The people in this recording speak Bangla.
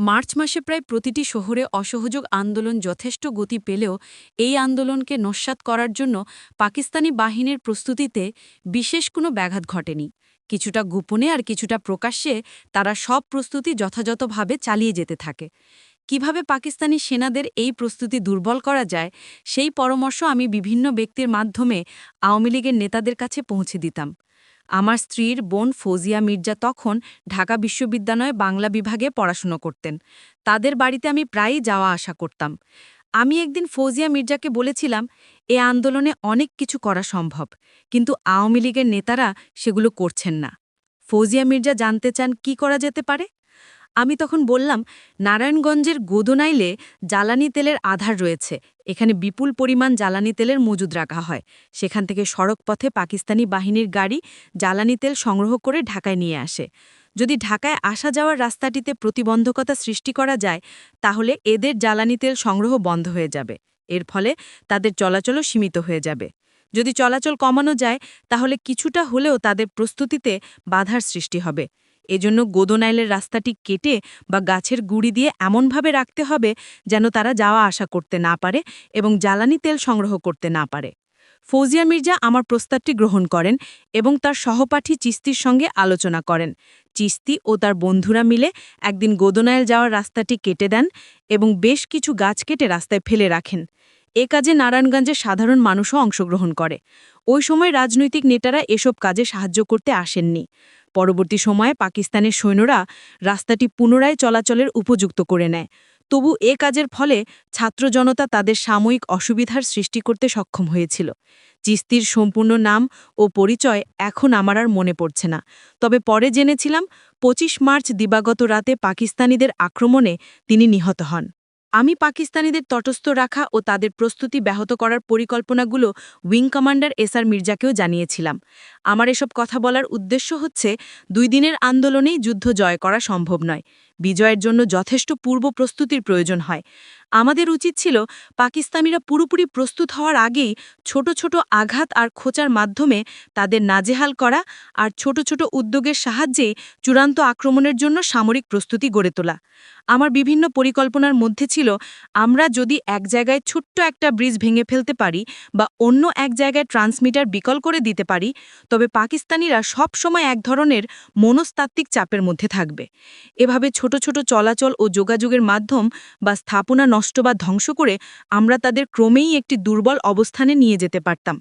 মার্চ মাসে প্রায় প্রতিটি শহরে অসহযোগ আন্দোলন যথেষ্ট গতি পেলেও এই আন্দোলনকে নস্যাৎ করার জন্য পাকিস্তানি বাহিনীর প্রস্তুতিতে বিশেষ কোনো ব্যাঘাত ঘটেনি। কিছুটা গোপনে আর কিছুটা প্রকাশ্যে তারা সব প্রস্তুতি যথাযথভাবে চালিয়ে যেতে থাকে। কীভাবে পাকিস্তানি সেনাদের এই প্রস্তুতি দুর্বল করা যায়, সেই পরামর্শ আমি বিভিন্ন ব্যক্তির মাধ্যমে আওয়ামী লীগের নেতাদের কাছে পৌঁছে দিতাম। আমার স্ত্রীর বোন ফৌজিয়া মির্জা তখন ঢাকা বিশ্ববিদ্যালয়ে বাংলা বিভাগে পড়াশুনো করতেন। তাদের বাড়িতে আমি প্রায়ই যাওয়া আসা করতাম। আমি একদিন ফৌজিয়া মির্জাকে বলেছিলাম, এ আন্দোলনে অনেক কিছু করা সম্ভব, কিন্তু আওয়ামী লীগের নেতারা সেগুলো করছেন না। ফৌজিয়া মির্জা জানতে চান কি করা যেতে পারে? আমি তখন বললাম, নারায়ণগঞ্জের গোদনাইলে জ্বালানি তেলের আধার রয়েছে। এখানে বিপুল পরিমাণ জ্বালানি তেলের মজুদ রাখা হয়। সেখান থেকে সড়ক পথে পাকিস্তানি বাহিনীর গাড়ি জ্বালানি তেল সংগ্রহ করে ঢাকায় নিয়ে আসে। যদি ঢাকায় আসা যাওয়ার রাস্তাটিতে প্রতিবন্ধকতা সৃষ্টি করা যায়, তাহলে এদের জ্বালানি তেল সংগ্রহ বন্ধ হয়ে যাবে। এর ফলে তাদের চলাচলও সীমিত হয়ে যাবে। যদি চলাচল কমানো যায়, তাহলে কিছুটা হলেও তাদের প্রস্তুতিতে বাধার সৃষ্টি হবে। এজন্য গোদনাইলের রাস্তাটি কেটে বা গাছের গুড়ি দিয়ে এমনভাবে রাখতে হবে যেন তারা যাওয়া আসা করতে না পারে এবং জ্বালানি তেল সংগ্রহ করতে না পারে। ফৌজিয়া মির্জা আমার প্রস্তাবটি গ্রহণ করেন এবং তার সহপাঠী চিস্তির সঙ্গে আলোচনা করেন। চিস্তি ও তার বন্ধুরা মিলে একদিন গোদনাইল যাওয়ার রাস্তাটি কেটে দেন এবং বেশ কিছু গাছ কেটে রাস্তায় ফেলে রাখেন। এ কাজে নারায়ণগঞ্জের সাধারণ মানুষও অংশগ্রহণ করে। ওই সময় রাজনৈতিক নেতারা এসব কাজে সাহায্য করতে আসেননি। পরবর্তী সময়ে পাকিস্তানের সৈন্যরা রাস্তাটি পুনরায় চলাচলের উপযুক্ত করে নেয়। তবু এ কাজের ফলে ছাত্র জনতা তাদের সাময়িক অসুবিধার সৃষ্টি করতে সক্ষম হয়েছিল। চিস্তির সম্পূর্ণ নাম ও পরিচয় এখন আমার আর মনে পড়ছে না। তবে পরে জেনেছিলাম ২৫ মার্চ দিবাগত রাতে পাকিস্তানিদের আক্রমণে তিনি নিহত হন। আমি পাকিস্তানিদের তটস্থ রাখা ও তাদের প্রস্তুতি ব্যাহত করার পরিকল্পনাগুলো উইং কমান্ডার এসআর মির্জাকেও জানিয়েছিলাম। আমার এসব কথা বলার উদ্দেশ্য হচ্ছে, দুই দিনের আন্দোলনেই যুদ্ধ জয় করা সম্ভব নয়। বিজয়ের জন্য যথেষ্ট পূর্ব প্রস্তুতির প্রয়োজন হয়। আমাদের উচিত ছিল পাকিস্তানিরা পুরোপুরি প্রস্তুত হওয়ার আগেই ছোট ছোট আঘাত আর খোঁচার মাধ্যমে তাদের নাজেহাল করা আর ছোট ছোট উদ্যোগের সাহায্যেই চূড়ান্ত আক্রমণের জন্য সামরিক প্রস্তুতি গড়ে তোলা। আমার বিভিন্ন পরিকল্পনার মধ্যে ছিল, আমরা যদি এক জায়গায় ছোট্ট একটা ব্রিজ ভেঙে ফেলতে পারি বা অন্য এক জায়গায় ট্রান্সমিটার বিকল করে দিতে পারি, তবে পাকিস্তানিরা সব সময় এক ধরনের মনস্তাত্ত্বিক চাপের মধ্যে থাকবে। এভাবে ছোট ছোট চলাচল ও যোগাযোগের মাধ্যম বা স্থাপনা নষ্ট বা ধ্বংস করে আমরা তাদের ক্রমেই একটি দুর্বল অবস্থানে নিয়ে যেতে পারতাম।